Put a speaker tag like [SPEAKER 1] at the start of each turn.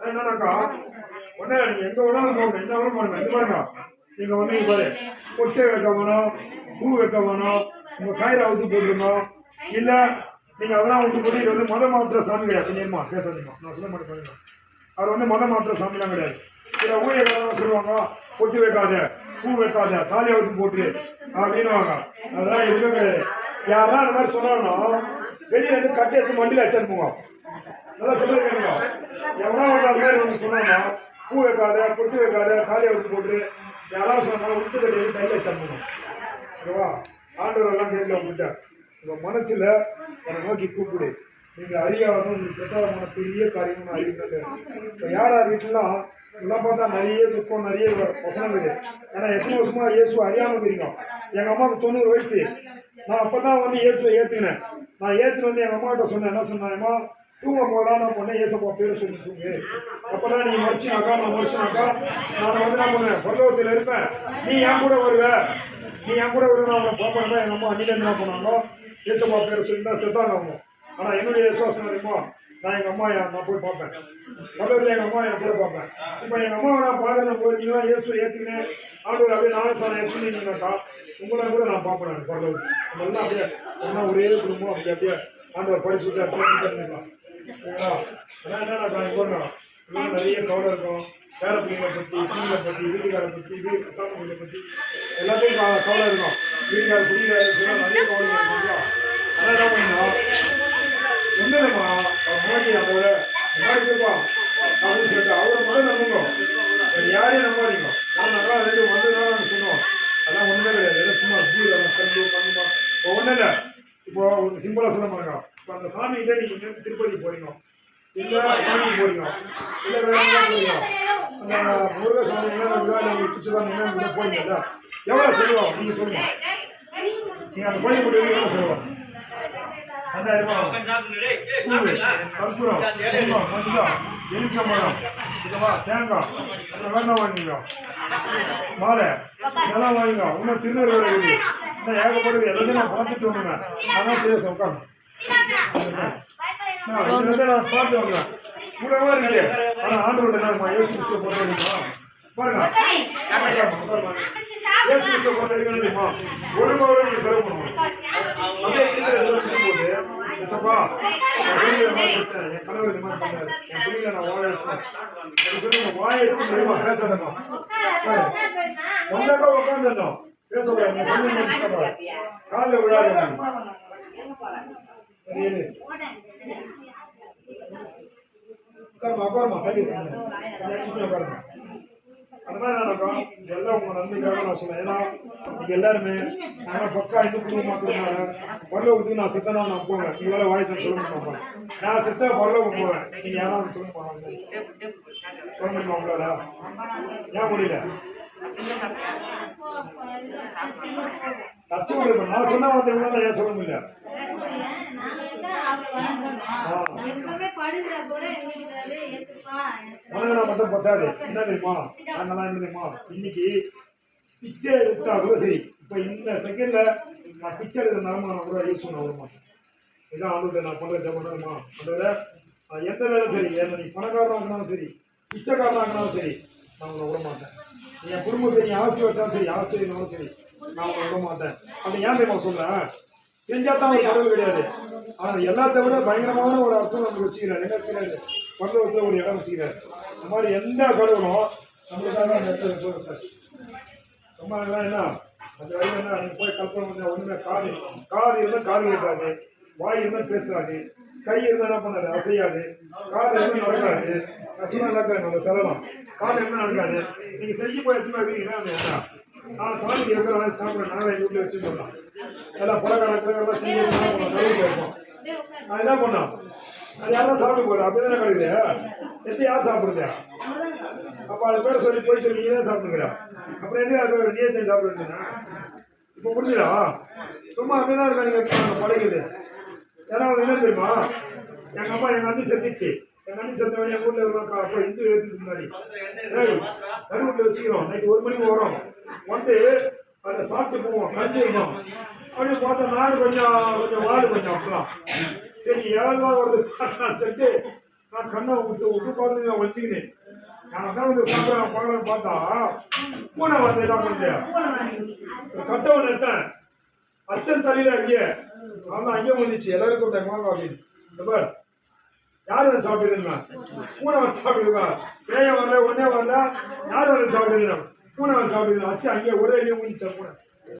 [SPEAKER 1] என்னன்னாக்கா உடனே எங்க வேணாலும் எந்த வேணாலும் போங்க எங்க பாருங்க நீங்க வந்து பாரு பொட்டை வைக்க வேணும் பூ வைக்க வேணும் உங்க கயிறை அவுத்து போட்டுருங்க இல்ல நீங்க அதெல்லாம் விட்டு போட்டு இது வந்து மத மாத்திர சாமி கிடையாது கொஞ்சமா பேசாதீங்க நான் சொல்ல மாட்டேன் அவர் வந்து மத மாத்திர சாமிலாம் கிடையாது சில ஊழியர்கள் சொல்லுவாங்க பொட்டு வைக்காத பூ வைக்காத தாலி அவுத்து போட்டு அப்படின்னுவாங்க அதெல்லாம் எதுவுமே கிடையாது யாரெல்லாம் அந்த மாதிரி சொன்னாங்கன்னா வெளியில இருந்து கட்டி எடுத்து மண்டியில் வச்சிருப்போங்க நல்லா சொல்ல கேளுங்க. எவ்வளோ ஒரு அந்த மாதிரி வந்து சொன்னாங்கன்னா பூ வைக்காத பொட்டு வைக்காத தாலி அவுத்து போட்டு யாராவது சொன்னாலும் உத்து கட்டி எடுத்து கையில் வச்சிருப்போங்க ஓகேவா? ஆண்டவர் எல்லாம் கேட்கல உங்ககிட்ட உங்க மனசுல என்னை நோக்கி கூப்பிடு. நீங்கள் அறியாதவங்க உங்களுக்கு பெற்றவமான பெரிய காரியம் அறிவிக்கிறது இப்போ யார் யார் வீட்டுலாம் இதெல்லாம் பார்த்தா நிறைய துக்கம் நிறைய வசனம் இருக்குது ஏன்னா எத்தனை வருஷமா இயேசு அறியாமல் இருக்கீங்க எங்கள் அம்மாவுக்கு தொண்ணூறு வயசு. நான் அப்பதான் வந்து இயேசுவை ஏத்துக்கினேன். நான் ஏற்றுன்னு வந்து எங்க அம்மாட்ட சொன்னேன் என்ன சொன்னேன்மா தூங்க போகலாம் நான் பொண்ணே ஏசப்பா பேரை சொல்லி தூங்கு அப்பதான் நீ மறைச்சினாக்கா நான் மறைச்சினாக்கா நான் வந்து என்ன பண்ணுவேன் பரலோகத்தில் இருப்பேன். நீ என் கூட வருவ. நீ என் கூட வருவ நான் அவனை பார்ப்பேன் எங்க அம்மா அன்னில என்ன பண்ணாங்க ஏசப்பா பேரை சொல்லி தான் செத்தாங்க அவங்க. ஆனா என்னுடைய விசுவாசம் தெரியுமா? நான் எங்க அம்மா நான் போய் பார்ப்பேன். பக்கத்துல எங்க அம்மா என் கூட பார்ப்பேன். இப்போ எங்க அம்மாவை நான் பாருங்க போய் நீங்க இயேசு ஏத்துக்கினேன். ஆண்டு அப்படியே நானும் சார் ஏற்றுனீங்கன்னாக்கா உங்களை கூட நான் பார்ப்பேன் நான் பரலோகத்தில் நம்ம எல்லாம் அப்படியே எல்லாம் ஒரே குடும்பம் அப்படி அப்படியே ஆண்டவர் படிச்சு விட்டு அப்படியே ஓகேங்களா அதான் என்னடா இப்போ எல்லாம் நிறைய கவலை இருக்கும் வேலை பிள்ளைங்களை பற்றி பிள்ளைங்களை பற்றி வீட்டுக்காரை பற்றி வீடு கட்டாம பிள்ளைங்களை பற்றி எல்லாத்தையும் கவ- கவலை இருக்கும் வீட்டுக்கார குடிக்கார நிறைய கவலை இருக்கும் அதான் என்ன பண்ணணும் ஒன்றும் இல்லைம்மா அவர் மோடி அவரை மாதிரி இருப்பா அப்படின்னு சொல்லிட்டு அவரை மட்டும் நம்புங்க வேறு யாரையும் நம்பாதீங்க நான் நல்லா ரெண்டு வந்து தான் சொன்னோம் அதான் ஒன்றுமே கிடையாது ஏதோ சும்மா ஜீரோ கண்டு பண்ணுமா இப்போ ஒன்றும் இல்லை இப்போ சொல்ல மாட்டேங்க. இப்போ அந்த சாமி கிட்டே நீங்கள் திருப்பதி போறீங்க. இல்லை இல்லை வேற அந்த முருகசாமி என்ன விழா பிடிச்சதான் என்ன போறீங்கல்ல? எவ்வளோ செலவாகும் நீங்கள் சொல்லுங்க. நீங்கள் அந்த கோயில் முடிவு எவ்வளோ செலவாகும் கற்பூரம், மஞ்சள், எலுமிச்சம்பழம், இதுவா, தேங்காய், வெண்ணெய் வாங்கிக்கோ. மாலை, இதெல்லாம் வாங்கிக்கோ. இன்னும் திருநெல்வேலி இருக்குது. ஏகப்பட்டது எல்லாத்தையும் நான் பார்த்துட்டு வந்தேன். அதான் தெரியும் உட்காந்து. நான் இது நான் பார்த்து வந்தேன். கூடவா இருக்குது. ஆனா ஆண்டவர்கிட்ட நான் இயேசு கிறிஸ்துவை பொறுத்த பாருங்க. பாருங்க. இயேசு கிறிஸ்துவை தெரியுமா? ஒரு ரூபாய் செலவு பண்ணணும் அப்படியே இருக்கிற போட்டு, ஏசப்பா, என் கணவர் இந்த மாதிரி பண்ணாரு, என் பிள்ளைங்க நான் வாழ எடுத்து தெரியுமா, பேசாதம்மா. உட்கார்ந்துடணும். விழாத உட்காருமா, உட்காருமா, கை வைங்க. அந்த மாதிரி நடக்கும் எல்லாம் உங்க நன்மைக்காக நான் சொன்னேன் ஏன்னா எல்லாருமே நான் பக்கா இந்த குடும்பம் பரலோகத்துக்கு நான் செத்தனா நான் போவேன் சொல்ல நான் பரலோகம் போவேன் நீங்க யாராவது சொல்ல போறாங்க சொல்ல முடியுமா உங்களால ஏன் முடியல சர்ச்சை நான் சொன்ன வார்த்தை ஏன் சொல்ல முடியல? உனக்கு மட்டும் பத்தாது. என்ன தெரியுமா? என்ன தெரியுமா? இன்னைக்கு பிச்சை எடுத்தா கூட சரி. இப்போ இந்த செகண்ட்ல நான் பிச்சை எடுக்கிற நிலமா கூட யூஸ் பண்ண மாட்டேன் இதான் ஆண்டு நான் பண்ணுற ஜபமா அதோட எந்த வேலை சரி? என்ன நீ பணக்காரனாக இருந்தாலும் சரி பிச்சைக்காரனாக இருந்தாலும் சரி நான் உங்களை விட மாட்டேன் என் குடும்பத்தை நீ ஆஸ்தி வச்சாலும் சரி இருந்தாலும் சரி நான் உங்களை விட மாட்டேன். அப்படி ஏன் தெரியுமா சொல்றேன்? செஞ்சா தான் ஒரு கடவுள் கிடையாது. ஆனால் எல்லாத்த விட பயங்கரமான ஒரு அர்த்தம் நமக்கு வச்சுக்கிறார். என்ன வச்சுக்கிறாரு? பல்லவத்தில் ஒரு இடம் வச்சுக்கிறார். இந்த மாதிரி எந்த கடவுளும் நம்மளுக்காக அந்த இடத்துல வச்சுருக்காரு ரொம்ப அதெல்லாம் என்ன? அந்த வழியில் என்ன? நீங்கள் போய் கல்பனை பண்ண ஒன்றுமே காது காது இருந்தால் காது கேட்காது வாய் இருந்தால் பேசாது கை இருந்தால் என்ன பண்ணாது? அசையாது. காது இருந்தால் நடக்காது. கஷ்டமாக நடக்காது. நம்ம செலவம் காது என்ன நடக்காது. நீங்கள் செஞ்சு போய் எடுத்துன்னு வைக்கிறீங்கன்னா அந்த என்ன நான் சாமிக்கு இருக்கிற சாப்பிட்றேன் நாங்கள் எங்கள் வீட்டில் வச்சு போடலாம் எல்லாம் பழக்கணக்கு எல்லாம் செஞ்சு என்ன பண்ணோம் நான் என்ன பண்ணோம் அது யாரும் சாப்பிட்டு போகிறேன் அப்படி தானே கிடையாது எத்தி யார் சாப்பிடுது? அப்போ அது பேர் சொல்லி போய் சொல்லி நீ தான் சாப்பிடுங்கிற அப்புறம் என்ன அது நீயே செஞ்சு சாப்பிடுறீங்கன்னா இப்போ புரிஞ்சுதா சும்மா அப்படியே தான் இருக்கா நீங்கள் படைக்குது ஏன்னா என்ன தெரியுமா? எங்கள் அம்மா எங்கள் அண்ணி செத்துச்சு எங்கள் அண்ணி செத்த வேண்டிய ஊரில் இருக்கா அப்போ இந்து ஏற்றுக்கு முன்னாடி. நடுவில் வச்சுக்கிறோம். நைட்டு ஒரு மணிக்கு வரோம். வந்து அதை சாப்பிட்டு போவோம் கஞ்சி அப்படின்னு அப்படி பார்த்தா நாடு கொஞ்சம் கொஞ்சம் வாடு கொஞ்சம் அப்பலாம் சரி ஏழா வருது. சொல்லிட்டு நான் கண்ணை விட்டு விட்டு பார்த்து நான் வச்சுக்கினேன். நான் தான் வந்து பார்க்குறேன் பார்க்குறேன்னு பார்த்தா பூனை வந்து என்ன பண்ணுறேன் கட்டவன் எடுத்தேன் அச்சன் தலையில் அங்கே. அவன் அங்கேயே வந்துச்சு. எல்லாருக்கும் இந்த அப்படின்னு. இந்த பார் யார் வந்து சாப்பிட்டுருந்தா பூனை வந்து சாப்பிட்டுருக்கா பேய வரல ஒன்னே வரல யார் வந்து சாப்பிட்டுருந்தா பூனை வந்து சாப்பிட்டுருந்தா அச்சு அங்கே ஒரே அடியே முடிச்சா பூனை